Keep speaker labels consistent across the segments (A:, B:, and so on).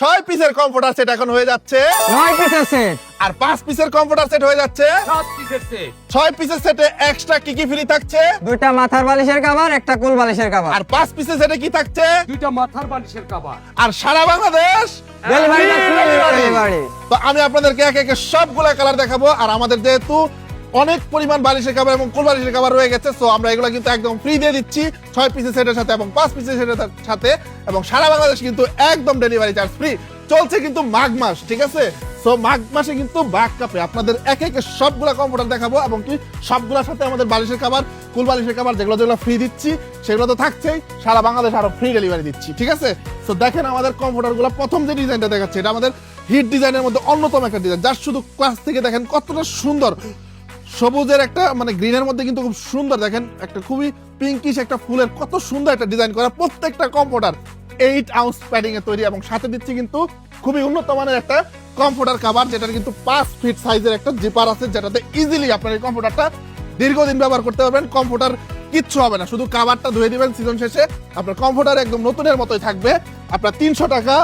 A: ছয় পিসের computer set এখন হয়ে যাচ্ছে।
B: নয় পিসের সেট
A: আর পাঁচ পিসের কম্পিউটার সেট হয়ে যাচ্ছে।
C: সাত পিসের সেট
A: ছয় পিসের সেটে এক্সট্রা কি কি ফ্রি থাকছে?
B: দুইটা মাথার বালিশের কাভার একটা কুল বালিশের কাভার
A: আর পাঁচ পিসের সেটে কি থাকছে?
C: দুইটা মাথার বালিশের কাবার
A: আর সারা বাংলাদেশ?
B: ডেলিভারি ডেলিভারি
A: তো আমি আপনাদেরকে একে একে সবগুলা কালার দেখাবো আর আমাদের যেহেতু অনেক পরিমাণ বালিশের কাবার এবং কোল বালিশের কাবার রয়ে গেছে সো আমরা এগুলো কিন্তু একদম ফ্রি দিয়ে দিচ্ছি ছয় পিসের সেটের সাথে এবং পাঁচ পিসের সেটের সাথে এবং সারা বাংলাদেশ কিন্তু একদম ডেলিভারি চার্জ ফ্রি চলছে কিন্তু মাঘ মাস, ঠিক আছে? সো মাঘ মাসে কিন্তু বাঘ কাপে। আপনাদের একে একে সবগুলা কম্পিউটার দেখাবো এবং কি সবগুলোর সাথে আমাদের বালিশের খাবার, কুল বালিশের খাবার যেগুলো যেগুলো ফ্রি দিচ্ছি, সেগুলো তো থাকছেই। সারা বাংলাদেশ আরও ফ্রি ডেলিভারি দিচ্ছি, ঠিক আছে? সো দেখেন আমাদের কম্পিউটারগুলো প্রথম যে ডিজাইনটা দেখাচ্ছে, এটা আমাদের হিট ডিজাইনের মধ্যে অন্যতম একটা ডিজাইন যার শুধু ক্লাস থেকে দেখেন কতটা সুন্দর। সবুজের একটা মানে গ্রিনের মধ্যে কিন্তু খুব সুন্দর, দেখেন, একটা খুবই পিঙ্কিশ একটা ফুলের কত সুন্দর একটা ডিজাইন করা প্রত্যেকটা কম্পিউটার এইট আউন্স প্যাডিং এ তৈরি এবং সাথে দিচ্ছি কিন্তু খুবই উন্নত মানের একটা কম্পিউটার কাভার যেটার কিন্তু পাঁচ ফিট সাইজের একটা জিপার আছে, যেটাতে ইজিলি আপনার এই কম্পিউটারটা দীর্ঘদিন ব্যবহার করতে পারবেন। কম্পিউটার কিচ্ছু হবে না, শুধু কাভারটা ধুয়ে দিবেন সিজন শেষে। আপনার কম্পিউটার একদম নতুনের মতোই থাকবে। আপনার তিনশো টাকা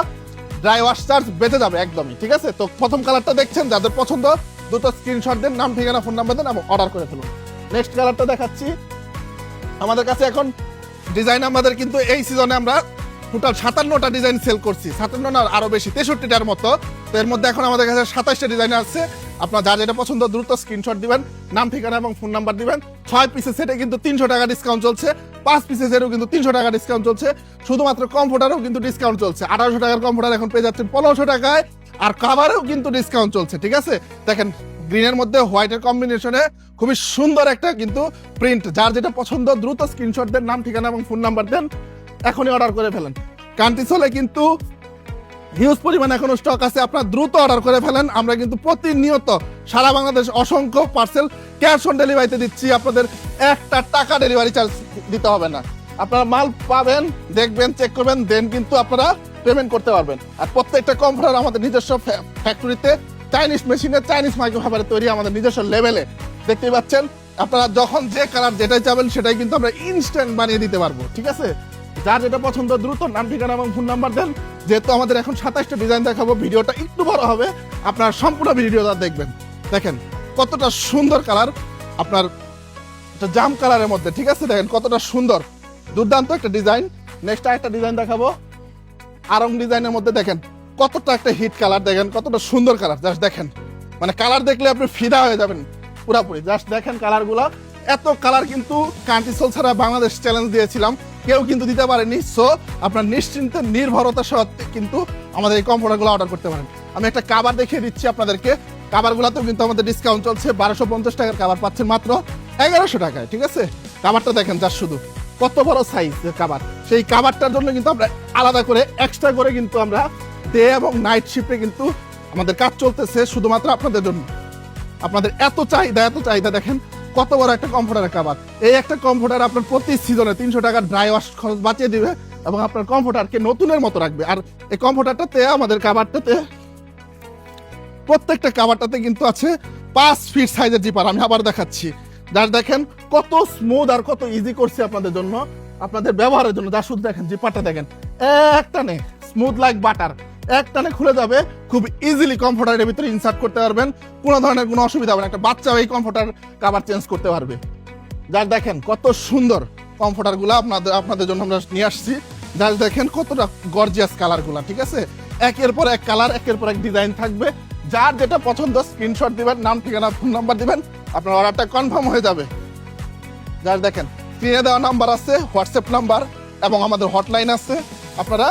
A: ড্রাই ওয়াশ চার্জ বেঁচে যাবে একদমই, ঠিক আছে? তো প্রথম কালারটা দেখছেন, যাদের পছন্দ দুটো স্ক্রিনশট দেন, নাম, ঠিকানা ফোন নাম্বার দেন অর্ডার করে ফেলুন নেক্সট কালারটা দেখাচ্ছি। আমাদের কাছে এখন ডিজাইন আমাদের কিন্তু এই সিজনে আমরা টোটাল সাতান্নটা ডিজাইন সেল করছি। সাতান্ন না, আরও বেশি, তেষট্টিটার মতো। তো এর মধ্যে এখন আমাদের কাছে সাতাশটা ডিজাইন আছে। আপনার যার যেটা পছন্দ, দ্রুত স্ক্রিনশট দিবেন, নাম, ঠিকানা এবং ফোন নাম্বার দিবেন। ছয় পিসের সেটে কিন্তু তিনশো টাকা ডিসকাউন্ট চলছে। পাঁচ পিসের সেটেও কিন্তু তিনশো টাকা ডিসকাউন্ট চলছে। শুধুমাত্র কম্পিউটারও কিন্তু ডিসকাউন্ট চলছে। আঠারোশো টাকার কম্পিউটার এখন পেয়ে যাচ্ছেন পনেরোশো টাকায়। আর কাভারেও কিন্তু ডিসকাউন্ট চলছে, ঠিক আছে? দেখেন গ্রিনের মধ্যে হোয়াইটের কম্বিনেশনে খুবই সুন্দর একটা কিন্তু প্রিন্ট যার যেটা পছন্দ, দ্রুত স্ক্রিনশট দেন, নাম, ঠিকানা এবং ফোন নাম্বার দেন, এখনই অর্ডার করে ফেলেন। কান্তিসলে কিন্তু হিউজ পরিমাণে এখনও স্টক আছে। আপনারা দ্রুত অর্ডার করে ফেলেন। আমরা কিন্তু প্রতিনিয়ত সারা বাংলাদেশ অসংখ্য পার্সেল ক্যাশ অন ডেলিভারিতে দিচ্ছি। আপনাদের একটা টাকা ডেলিভারি চার্জ দিতে হবে না। আপনারা মাল পাবেন, দেখবেন চেক করবেন দেন কিন্তু আপনারা পেমেন্ট করতে পারবেন। আর প্রত্যেকটা কম্পিউটার আমাদের নিজস্ব ফ্যাক্টরিতে চাইনিজ মেশিনে চাইনিজ মাইক্রোফাইবারে তৈরি আমাদের নিজস্ব লেভেলে দেখতেই পাচ্ছেন, আপনারা যখন যে কালার যেটাই চাবেন, সেটাই কিন্তু আমরা ইনস্ট্যান্ট বানিয়ে দিতে পারব, ঠিক আছে? যার যেটা পছন্দ দ্রুত নাম, ঠিকানা এবং ফোন নাম্বার দেন। যেহেতু আমাদের এখন সাতাশটা ডিজাইন দেখাবো, ভিডিওটা একটু বড় হবে, আপনার সম্পূর্ণ ভিডিওটা দেখবেন। দেখেন, কতটা সুন্দর কালার আপনার একটা জাম কালারের মধ্যে, ঠিক আছে? দেখেন কতটা সুন্দর। দুর্দান্ত একটা ডিজাইন নেক্সট একটা ডিজাইন দেখাবো। আরং ডিজাইনের মধ্যে দেখেন কতটা একটা হিট কালার, দেখেন কতটা সুন্দর কালার, জাস্ট দেখেন। মানে কালার দেখলে আপনি ফিদা হয়ে যাবেন পুরাপুরি। জাস্ট দেখেন কালারগুলো। এত কালার কিন্তু কান্টিসোল ছাড়া বাংলাদেশ চ্যালেঞ্জ দিয়েছিলাম। কেউ কিন্তু দিতে পারেনি। সো আপনার নিশ্চিন্তে, নির্ভরতা সহ কিন্তু আমাদের এই কম্পিউটারগুলো অর্ডার করতে পারেন। আমি একটা কাবার দেখিয়ে দিচ্ছি আপনাদেরকে। কাবারগুলোতেও কিন্তু আমাদের ডিসকাউন্ট চলছে। বারোশো পঞ্চাশ টাকার কাবার পাচ্ছেন মাত্র এগারোশো টাকায়, ঠিক আছে? কাবারটা দেখেন যার শুধু। কত বড় সাইজ কাবার সেই কাবারটার জন্য কিন্তু আমরা আলাদা করে এক্সট্রা করে কিন্তু আমরা ডে এবং নাইট শিফটে কিন্তু আমাদের কাজ চলতেছে শুধুমাত্র আপনাদের জন্য। আপনাদের এত চাহিদা এত চাহিদা দেখেন, কত বড় একটা কম্পিউটারের কাবার এই একটা কম্পিউটার আপনার প্রতি সিজনে তিনশো টাকার ড্রাই ওয়াশ খরচ বাঁচিয়ে দিবে এবং আপনার কম্পিউটারকে নতুনের মতো রাখবে। আর এই কম্পিউটারটাতে আমাদের কাবারটাতে প্রত্যেকটা কাবারটাতে কিন্তু আছে পাঁচ ফিট সাইজের জিপার আমি আবার দেখাচ্ছি। যার দেখেন, কত স্মুথ আর কত ইজি করছে আপনাদের জন্য। আপনাদের ব্যবহারের জন্য যা শুধু দেখেন, যে জিপারটা দেখেন। একটানে স্মুথ লাইক বাটার একটানে খুলে যাবে, খুব ইজিলি কমফোর্টারের ভিতরে ইনসার্ট করতে পারবেন। কোনো ধরনের কোনো অসুবিধা হবে না, একটা বাচ্চাও এই কমফোর্টার কাভার চেঞ্জ করতে পারবে। যার দেখেন, কত সুন্দর কমফোর্টারগুলো আপনাদের আপনাদের জন্য আমরা নিয়ে আসছি। যার দেখেন, কতটা গর্জিয়াস কালারগুলো ঠিক আছে? একের পর এক কালার একের পর এক ডিজাইন থাকবে। যার যেটা পছন্দ স্ক্রিনশট দিবেন, নাম, ঠিকানা ফোন নাম্বার দিবেন। আপনার অর্ডারটা কনফার্ম হয়ে যাবে। যার দেখেন স্ক্রিনে দেওয়া নাম্বার আছে হোয়াটসঅ্যাপ নাম্বার এবং আমাদের হটলাইন আছে। আপনারা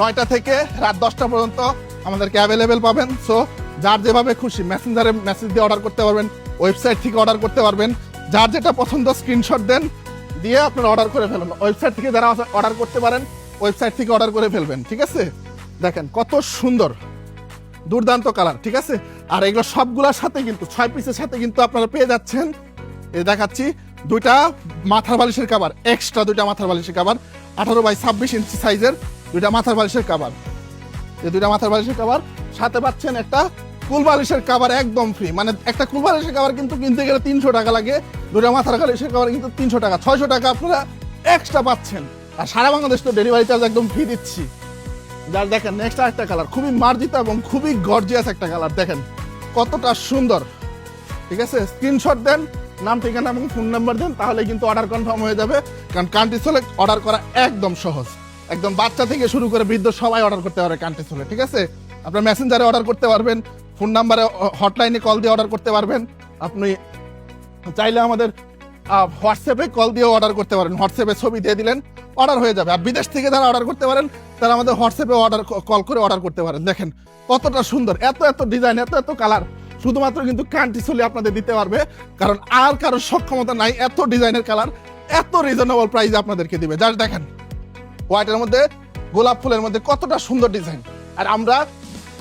A: নয়টা থেকে রাত দশটা পর্যন্ত আমাদেরকে অ্যাভেলেবেল পাবেন। সো যার যেভাবে খুশি মেসেঞ্জারে মেসেজ দিয়ে অর্ডার করতে পারবেন ওয়েবসাইট থেকে অর্ডার করতে পারবেন। যার যেটা পছন্দ স্ক্রিনশট দেন, দিয়ে আপনারা অর্ডার করে ফেলুন। ওয়েবসাইট থেকে যারা অর্ডার করতে পারেন ওয়েবসাইট থেকে অর্ডার করে ফেলবেন, ঠিক আছে? দেখেন কত সুন্দর। দুর্দান্ত কালার, ঠিক আছে? আর এগুলো সবগুলোর সাথে কিন্তু, ছয় পিসের সাথে কিন্তু আপনারা পেয়ে যাচ্ছেন। এই দেখাচ্ছি, দুইটা মাথার বালিশের কাবার এক্সট্রা দুইটা মাথার বালিশের কাবার আঠারো বাই ছাব্বিশ ইঞ্চি সাইজের দুইটা মাথার বালিশের কাবার এই দুইটা মাথার বালিশের কাবার সাথে পাচ্ছেন একটা কুল বালিশের কাবার একদম ফ্রি মানে একটা কুল বালিশের কাবার কিন্তু কিনতে গেলে তিনশো টাকা লাগে, দুইটা মাথার বালিশের কাবার কিন্তু তিনশো টাকা, ছয়শো টাকা আপনারা এক্সট্রা পাচ্ছেন। আর সারা বাংলাদেশ তো ডেলিভারি চার্জ একদম ফ্রি দিচ্ছি। যার দেখেন নেক্সট আরেকটা কালার খুবই মার্জিত এবং খুবই গর্জিয়াস একটা কালার দেখেন, কতটা সুন্দর। ঠিক আছে? স্ক্রিনশট দেন, নাম, ঠিকানা এবং ফোন নাম্বার দেন, তাহলে কিন্তু অর্ডার কনফার্ম হয়ে যাবে। কারণ কান্ট্রি সোলে অর্ডার করা একদম সহজ। একদম বাচ্চা থেকে শুরু করে বৃদ্ধ সবাই অর্ডার করতে পারে কান্ট্রি সোলে ঠিক আছে? আপনার মেসেঞ্জারে অর্ডার করতে পারবেন ফোন নাম্বারে হটলাইনে কল দিয়ে অর্ডার করতে পারবেন। আপনি চাইলে আমাদের হোয়াটসঅ্যাপে কল দিয়ে অর্ডার করতে পারেন। হোয়াটসঅ্যাপে ছবি দিয়ে দিলেন অর্ডার হয়ে যাবে। আর বিদেশ থেকে যারা অর্ডার করতে পারেন, তারা আমাদের হোয়াটসঅ্যাপে অর্ডার কল করে অর্ডার করতে পারেন। দেখেন, কতটা সুন্দর, এত এত ডিজাইন এত এত কালার শুধুমাত্র কিন্তু কান্টি চলে আপনাদের দিতে পারবে, কারণ আর কারও সক্ষমতা নাই, এত ডিজাইনের কালার এত রিজনেবল প্রাইসে আপনাদেরকে দিবে। যার দেখেন হোয়াইটের মধ্যে, গোলাপ ফুলের মধ্যে কতটা সুন্দর ডিজাইন আর আমরা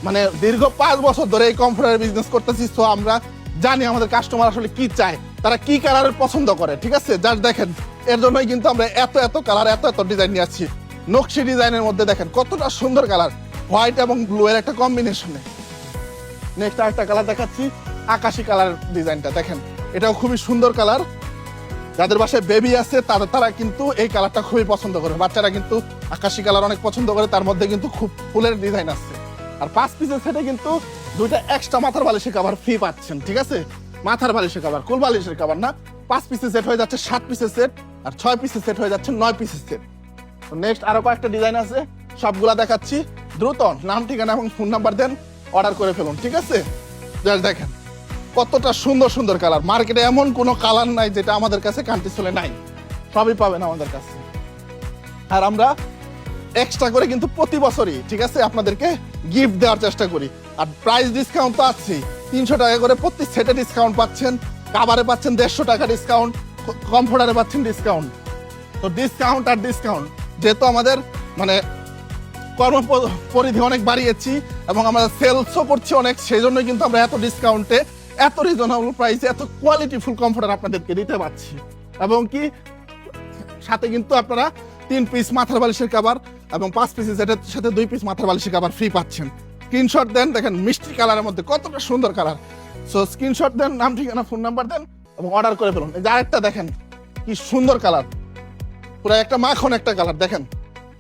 A: মানে দীর্ঘ পাঁচ বছর ধরে এই কমফোর্টার বিজনেস করতেছি তো আমরা জানি আমাদের কাস্টমার আসলে কি চায়, তারা কি কালারের পছন্দ করে, ঠিক আছে? যার দেখেন এর জন্যই কিন্তু আমরা এত এত কালার এত এত ডিজাইন নিয়ে আসছি। নকশি ডিজাইনের মধ্যে দেখেন, কতটা সুন্দর কালার হোয়াইট এবং ব্লু এর একটা কম্বিনেশনে নেক্সট আরেকটা কালার দেখাচ্ছি, আকাশি কালার ডিজাইনটা দেখেন। এটাও খুবই সুন্দর কালার যাদের বাসায় বেবি আছে তারা তারা কিন্তু এই কালারটা খুবই পছন্দ করে। বাচ্চারা কিন্তু আকাশি কালার অনেক পছন্দ করে, তার মধ্যে কিন্তু খুব ফুলের ডিজাইন আছে আর পাঁচ পিসের সেটে কিন্তু দুইটা এক্সট্রা মাথার বালিশের কাবার ফ্রি পাচ্ছেন, ঠিক আছে? মাথার বালিশের কাবার কুল বালিশের কাভার না। পাঁচ পিসের সেট হয়ে যাচ্ছে, সাত পিসের সেট আর ছয় পিসের সেট হয়ে যাচ্ছে, নয় পিসের সেট তো নেক্সট আরও কয়েকটা ডিজাইন আছে, সবগুলা দেখাচ্ছি। দ্রুত নাম, ঠিকানা এবং ফোন নাম্বার দেন অর্ডার করে ফেলুন, ঠিক আছে? জাস্ট দেখেন, কতটা সুন্দর সুন্দর কালার মার্কেটে এমন কোনো কালার নাই যেটা আমাদের কাছে কান্ট্রি চলে নাই। সবই পাবেন আমাদের কাছে। আর আমরা এক্সট্রা করে কিন্তু প্রতি বছরই, ঠিক আছে, আপনাদেরকে গিফট দেওয়ার চেষ্টা করি। আর প্রাইস ডিসকাউন্ট তো আছে তিনশো টাকা করে প্রতি সেটে ডিসকাউন্ট পাচ্ছেন। কাবারে পাচ্ছেন দেড়শো টাকা ডিসকাউন্ট কমফোর্টারে পাচ্ছেন ডিসকাউন্ট তো ডিসকাউন্ট আর ডিসকাউন্ট যেহেতু আমাদের মানে কর্ম পরিধি অনেক বাড়িয়েছি এবং আমরা সেলসও করছি অনেক, সেই জন্যই কিন্তু আমরা এত ডিসকাউন্টে এত রিজনেবল প্রাইসে এত কোয়ালিটিফুল কমফোর্টার আপনাদেরকে দিতে পারছি। এবং কি, সাথে কিন্তু আপনারা তিন পিস মাথার বালিশের কাবার এবং পাঁচ পিসের সেটের সাথে দুই পিস মাথার বালিশের কাবার ফ্রি পাচ্ছেন। স্ক্রিনশট দেন, দেখেন, মিষ্টি কালারের মধ্যে কতটা সুন্দর কালার সো স্ক্রিনশট দেন, নাম, ঠিকানা ফোন নাম্বার দেন এবং অর্ডার করে ফেলুন। এই যে আরেকটা দেখেন, কি সুন্দর কালার পুরো একটা মাখন একটা কালার দেখেন।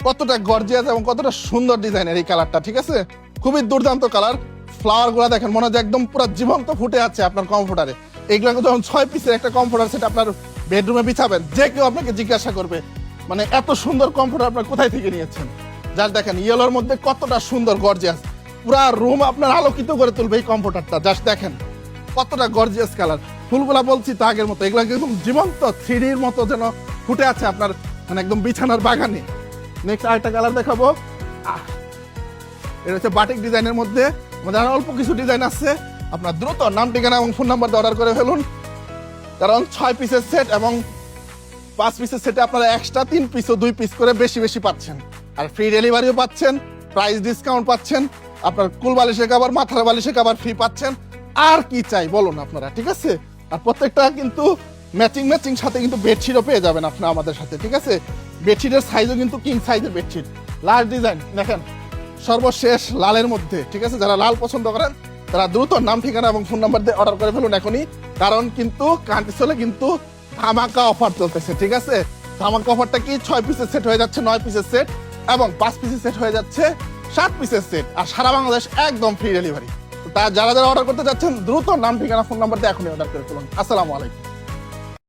A: কতটা গর্জিয়াস এবং কতটা সুন্দর ডিজাইনের এই কালারটা ঠিক আছে? খুবই দুর্দান্ত কালার ফ্লাওয়ারগুলা দেখেন, মনে হয় একদম পুরো জীবন্ত ফুটে আছে আপনার কমফোর্টারে এইগুলো যখন ছয় পিসের একটা কমফোর্টার সেটা আপনার বেডরুমে বিছাবেন, যে কেউ আপনাকে জিজ্ঞাসা করবে মানে এত সুন্দর কমফোর্টার আপনার কোথায় থেকে নিয়েছেন? যার দেখেন ইয়েলোর মধ্যে কতটা সুন্দর গর্জিয়াস পুরা রুম আপনার আলোকিত করে তুলবে এই কমফোর্টারটা জাস্ট দেখেন, কতটা গর্জিয়াস কালার ফুলগুলা বলছি তো আগের মতো। এগুলো একদম জীবন্ত থ্রিডির মতো যেন ফুটে আছে আপনার মানে একদম বিছানার বাগানে। নেক্সট আরেকটা কালার দেখাবো। এটা হচ্ছে বাটিক ডিজাইনের মধ্যে। আমাদের অল্প কিছু ডিজাইন আছে। আপনার দ্রুত নাম, ঠিকানা এবং ফোন নাম্বার অর্ডার করে ফেলুন। কারণ ছয় পিসের সেট এবং পাঁচ পিসের সেটে আপনারা এক্সট্রা তিন পিস ও দুই পিস করে বেশি বেশি পাচ্ছেন। আর ফ্রি ডেলিভারিও পাচ্ছেন প্রাইস ডিসকাউন্ট পাচ্ছেন, আপনার কুল বালিশের কাবার মাথার বালিশের কাবার ফ্রি পাচ্ছেন। আর কি চাই বলুন আপনারা, ঠিক আছে? আর প্রত্যেকটা কিন্তু ম্যাচিং ম্যাচিং সাথে কিন্তু বেডশিটও পেয়ে যাবেন আপনারা আমাদের সাথে, ঠিক আছে? বেডশিটের সাইজও কিন্তু কিং সাইজের বেডশিট লাল ডিজাইন দেখেন, সর্বশেষ লালের মধ্যে, ঠিক আছে? যারা লাল পছন্দ করেন, তারা দ্রুত নাম, ঠিকানা এবং ফোন নাম্বার দিয়ে অর্ডার করে ফেলুন এখনই। কারণ কিন্তু কান্টিসলে কিন্তু ধামাকা অফার চলতেছে, ঠিক আছে? ধামাকা অফারটা কি? ছয় পিসের সেট হয়ে যাচ্ছে, নয় পিসের সেট এবং পাঁচ পিসের সেট হয়ে যাচ্ছে, সাত পিসের সেট আর সারা বাংলাদেশ একদম ফ্রি ডেলিভারি তা যারা যারা অর্ডার করতে যাচ্ছেন দ্রুত নাম, ঠিকানা ফোন নাম্বার দিয়ে এখনই অর্ডার করে ফেলুন। আসসালামু আলাইকুম।